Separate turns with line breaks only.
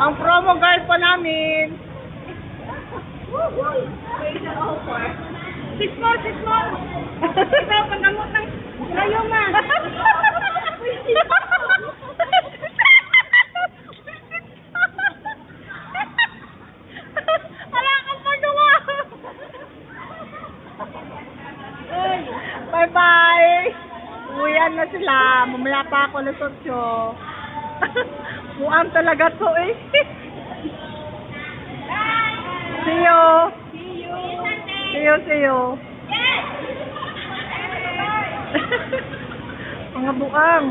Ang promo guard po namin.
Six more, six more. Ito, panggamot ng rayoma.
Wala kang magawa. Bye-bye. Uwian na sila. Mamaya pa ako na sosyo. Muam talaga to eh. see you.
See you.
See you, see you.
Yes!
Mga buang.